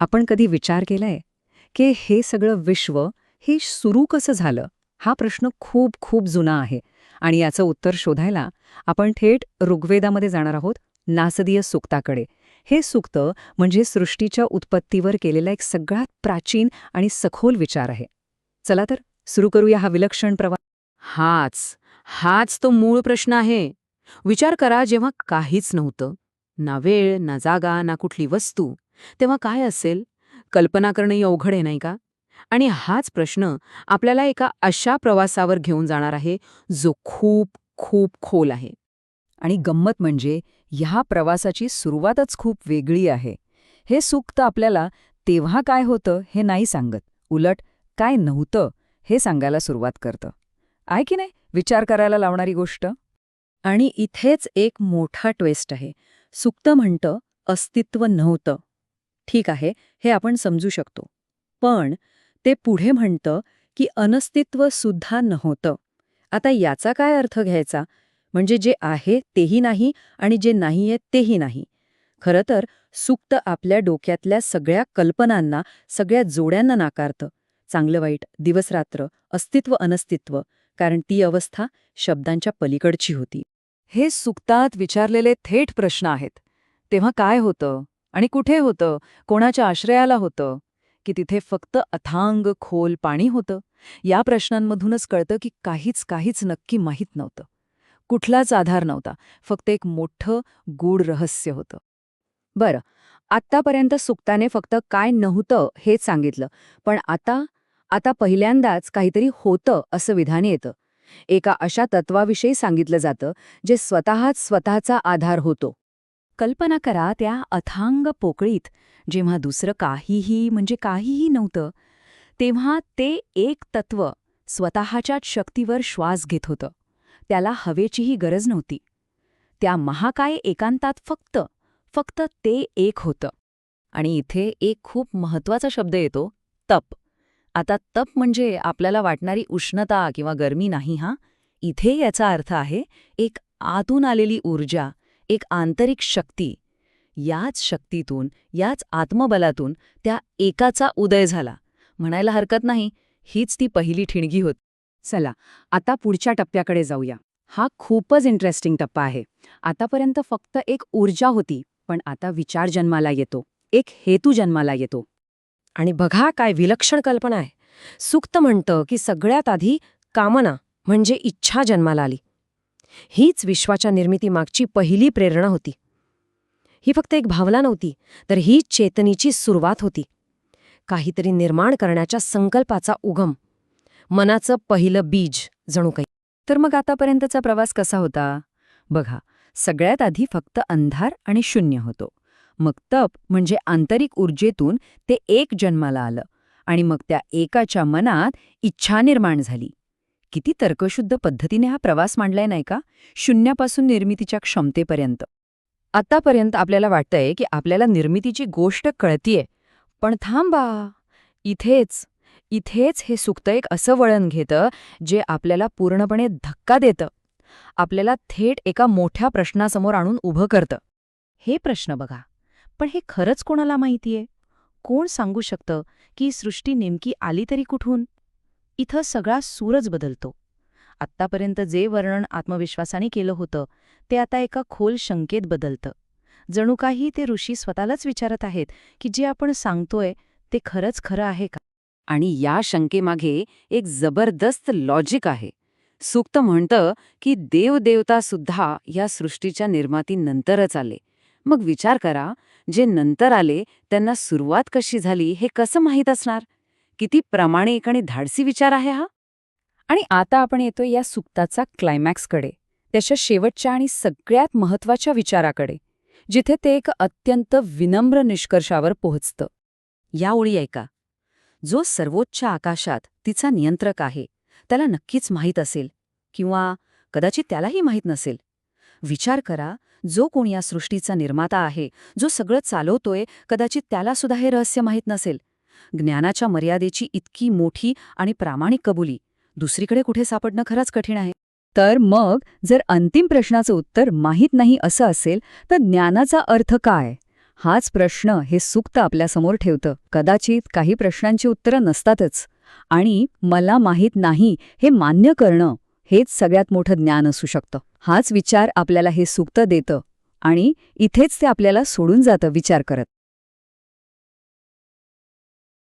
आपण कधी विचार केलाय की हे सगळं विश्व हे सुरू कसं झालं? हा प्रश्न खूप खूप जुना आहे. आणि याचं उत्तर शोधायला आपण थेट ऋग्वेदामध्ये जाणार आहोत नासदीय सुक्ताकडे. हे सुक्त म्हणजे सृष्टीच्या उत्पत्तीवर केलेला एक सगळ्यात प्राचीन आणि सखोल विचार आहे. चला तर सुरू करूया हा विलक्षण प्रवास हाच हाच तो मूळ प्रश्न आहे. विचार करा जेव्हा काहीच नव्हतं. ना वेळ ना जागा ना कुठली वस्तू. तेव्हा काय असेल? कल्पना करणंही अवघड आहे नाही का? आणि हाच प्रश्न आपल्याला एका अशा प्रवासावर घेऊन जाणार आहे जो खूप खूप खोल आहे. आणि गंमत म्हणजे ह्या प्रवासाची सुरुवातच खूप वेगळी आहे. हे सुक्त आपल्याला तेव्हा काय होतं हे नाही सांगत. उलट काय नव्हतं हे सांगायला सुरुवात करतं. आहे की नाही? विचार करायला लावणारी गोष्ट? आणि इथेच एक मोठा ट्वेस्ट आहे. सुक्त म्हणतं अस्तित्व नव्हतं. ठीक आहे हे आपण समजू शकतो. पण ते पुढे म्हणतं की अनस्तित्व सुद्धा नव्हतं. आता याचा काय अर्थ घ्यायचा? म्हणजे जे आहे तेही नाही आणि जे नाहीये तेही नाही. खरं तर सुक्त आपल्या डोक्यातल्या सगळ्या कल्पनांना सगळ्या जोड्यांना नाकारतं. चांगलं वाईट दिवसरात्र अस्तित्व अनस्तित्व कारण ती अवस्था शब्दांच्या पलीकडची होती. हे सुक्तात विचारलेले थेट प्रश्न आहेत. तेव्हा काय होतं? आणि कुठे होतं? कोणाच्या आश्रयाला होतं? की तिथे फक्त अथांग खोल पाणी होतं? या प्रश्नांमधूनच कळतं की काहीच काहीच नक्की माहीत नव्हतं. कुठलाच आधार नव्हता. फक्त एक मोठं गूढ रहस्य होतं. बरं. आत्तापर्यंत सुक्ताने फक्त काय नव्हतं हेच सांगितलं. पण आता आता पहिल्यांदाच काहीतरी होतं असं विधान येतं. एका अशा तत्वाविषयी सांगितलं जातं जे स्वतःच स्वतःचा आधार होतो. कल्पना करा त्या अथांग पोकळीत जेव्हा दुसरं काहीही म्हणजे काहीही नव्हतं तेव्हा ते एक तत्व स्वतःच्याच शक्तीवर श्वास घेत होतं. त्याला हवेचीही गरज नव्हती. त्या महाकाय एकांतात फक्त फक्त ते एक होतं. आणि इथे एक खूप महत्त्वाचा शब्द येतो तप. आता तप म्हणजे आपल्याला वाटणारी उष्णता किंवा गरमी नाही हा? इथे याचा अर्थ आहे एक आतून आलेली ऊर्जा एक आंतरिक शक्ती. याच शक्तीतून याच आत्मबलातून त्या एकाचा उदय झाला. म्हणायला हरकत नाही हीच ती पहिली ठिणगी होत. चला आता पुढच्या टप्प्याकडे जाऊया. हा खूपच इंटरेस्टिंग टप्पा आहे. आतापर्यंत फक्त एक ऊर्जा होती पण आता विचार जन्माला येतो. एक हेतू जन्माला येतो. आणि बघा काय विलक्षण कल्पना आहे. सुक्त म्हणतं की सगळ्यात आधी कामना म्हणजे इच्छा जन्माला आली. हीच विश्वाच्या निर्मितीमागची पहिली प्रेरणा होती. ही फक्त एक भावना नव्हती तर ही चेतनीची सुरुवात होती. काहीतरी निर्माण करण्याच्या संकल्पाचा उगम मनाचं पहिलं बीज जणू काही. तर मग आतापर्यंतचा प्रवास कसा होता? बघा सगळ्यात आधी फक्त अंधार आणि शून्य होतो. मग तप म्हणजे आंतरिक ऊर्जेतून ते एक जन्माला आलं आणि मग त्या एकाच्या मनात इच्छा निर्माण झाली. किती तर्कशुद्ध पद्धतीने हा प्रवास मांडलाय नाही का? शून्यापासून निर्मितीच्या क्षमतेपर्यंत. आतापर्यंत आपल्याला वाटतंय की आपल्याला निर्मितीची गोष्ट कळतीये. पण थांबा. इथेच इथेच हे सुक्त एक असं वळण घेतं जे आपल्याला पूर्णपणे धक्का देतं. आपल्याला थेट एका मोठ्या प्रश्नासमोर आणून उभं करतं. हे प्रश्न बघा. पण हे खरंच कोणाला माहितीये? कोण सांगू शकतं की सृष्टी नेमकी आली तरी कुठून? इथं सगळा सूरज बदलतो. आत्तापर्यंत जे वर्णन आत्मविश्वासाने केलं होतं ते आता एका खोल शंकेत बदलतं. जणू काही ते ऋषी स्वतःलाच विचारत आहेत की जे आपण सांगतोय ते खरंच खरं आहे का? आणि या शंकेमागे एक जबरदस्त लॉजिक आहे. सुक्त म्हणतं की देवदेवता सुद्धा या सृष्टीच्या निर्मातीनंतरच आले. मग विचार करा जे नंतर आले त्यांना सुरुवात कशी झाली हे कसं माहीत असणार? किती प्रामाणिक आणि धाडसी विचार आहे हा. आणि आता आपण येतो या सुक्ताचा क्लायमॅक्सकडे त्याच्या शेवटच्या आणि सगळ्यात महत्त्वाच्या विचाराकडे जिथे ते एक अत्यंत विनम्र निष्कर्षावर पोहोचतं. या ओळी ऐका. जो सर्वोच्च आकाशात तिचा नियंत्रक आहे त्याला नक्कीच माहीत असेल किंवा कदाचित त्यालाही माहीत नसेल. विचार करा जो कोण या सृष्टीचा निर्माता आहे जो सगळं चालवतोय कदाचित त्यालासुद्धा हे रहस्य माहीत नसेल. ज्ञानाच्या मर्यादेची इतकी मोठी आणि प्रामाणिक कबुली. दुसरीकडे कुठे सापडणं खरंच कठीण आहे. तर मग जर अंतिम प्रश्नाचं उत्तर माहीत नाही असं असेल तर ज्ञानाचा अर्थ काय? हाच प्रश्न हे सुक्त आपल्यासमोर ठेवतं. कदाचित काही प्रश्नांची उत्तरं नसतातच. आणि मला माहीत नाही हे मान्य करणं हेच सगळ्यात मोठं ज्ञान असू शकतं. हाच विचार आपल्याला हे सुक्त देतं आणि इथेच ते आपल्याला सोडून जातं विचार करत.